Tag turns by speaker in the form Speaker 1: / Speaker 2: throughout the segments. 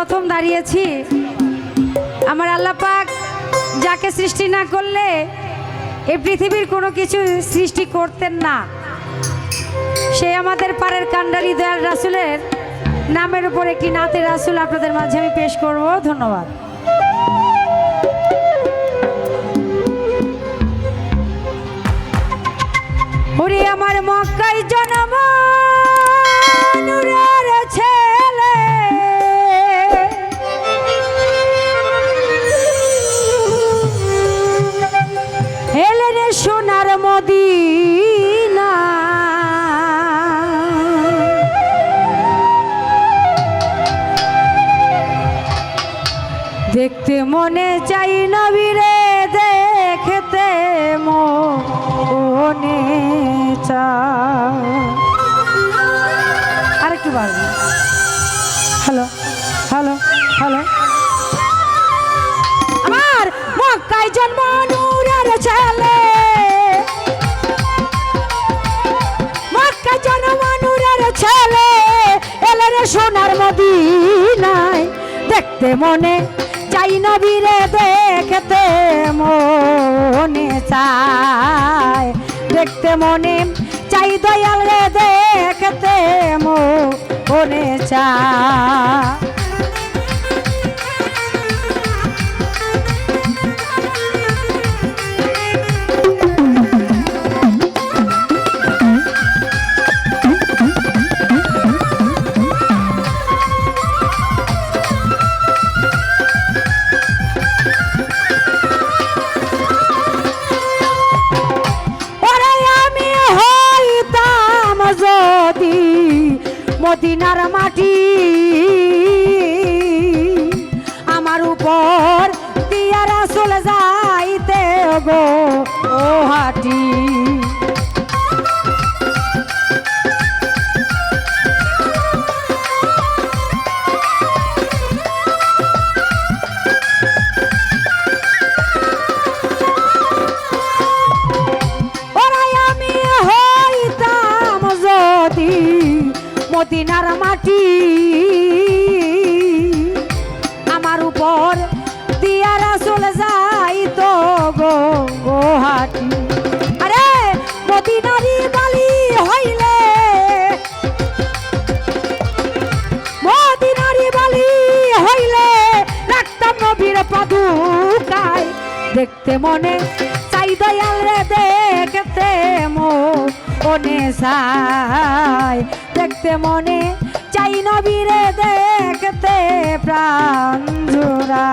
Speaker 1: প্রথম দাঁড়িয়েছি। আমার আল্লাহ পাক যাকে সৃষ্টি না করলে এই পৃথিবীর কোনো কিছু সৃষ্টি করতেন না। সে আমাদের পাড়ের কান্ডারি দয়াল রাসুলের নামের উপর একটি নাতের রাসুল আপনাদের মাঝে আমি পেশ করব। ধন্যবাদ। আমার মক্কাই মনে চাই নবীরে দেখতে মনে চাই। আরেকটু বাড়বে। Hello hello hello. আমার মক্কায় জন্ম নূরের ছেলে। মক্কায় জন্ম নূরের ছেলে। এলে রে সোনার মদিনায় দেখতে মনে চাই নবীরে দেখতে মনে চায়। দেখতে মনে চাই দয়াল রে দেখতে মনে চায়। মদিনার মাটি দেখতে মনে, চাই দয়াল রে দেখতে মনে। চাই দেখতে মনে, চাই নবীরে দেখতে প্রাণ জোড়া।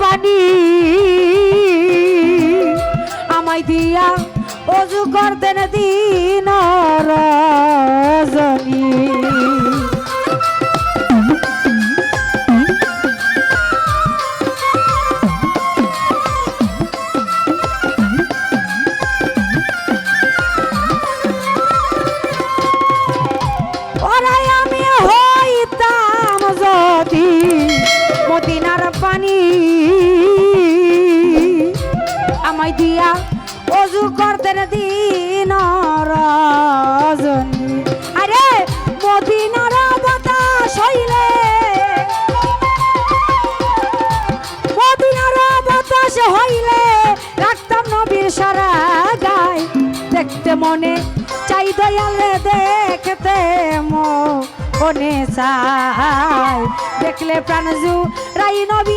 Speaker 1: পানি মদিনার পানি। আমায় দিয়া অজু করতেন দিন রজনী আরে, মদিনার বাতাস হইলে। মদিনার বাতাস হইলে রাখতাম নবীর সারা গায়। দেখতে মনে চাই দয়ালে, দেখতে মনে চাই। দেখলে প্রাণ জু Sinobi.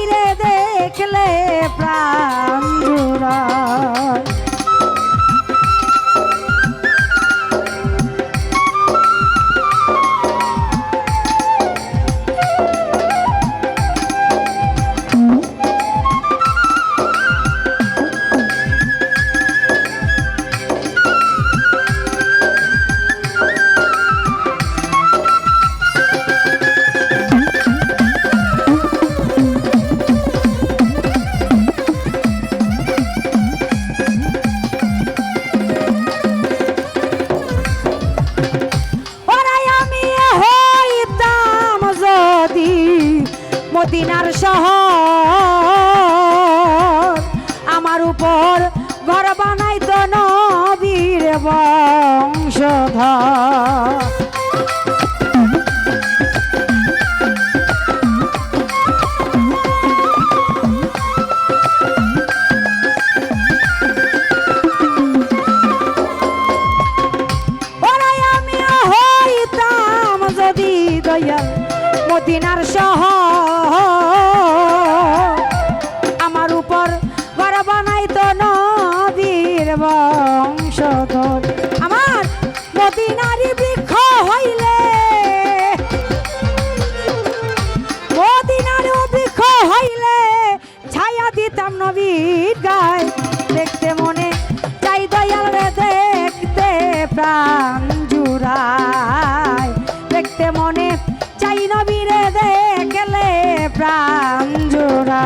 Speaker 1: মদিনার শহর। আমার উপর ঘর বানাই তো নবীর বংশধর। দিনার শহর দেখলে প্রাণ জোড়া।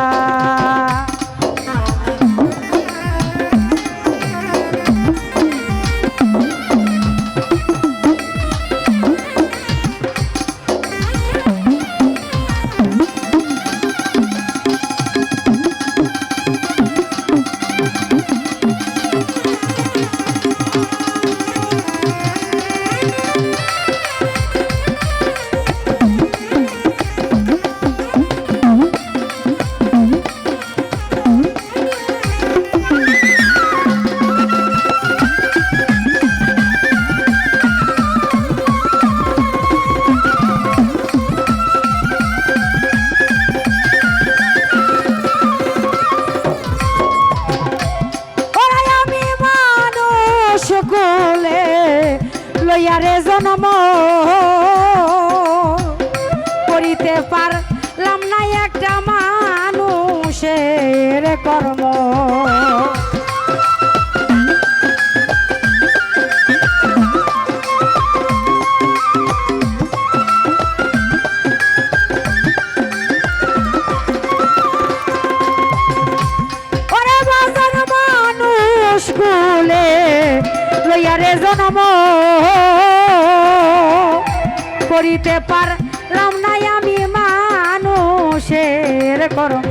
Speaker 1: লয়ারে জন্ম। করিতে পারলাম না একটা মানুষের কর্ম। করিতে পারলাম নাই আমি মানুষের কর্ম।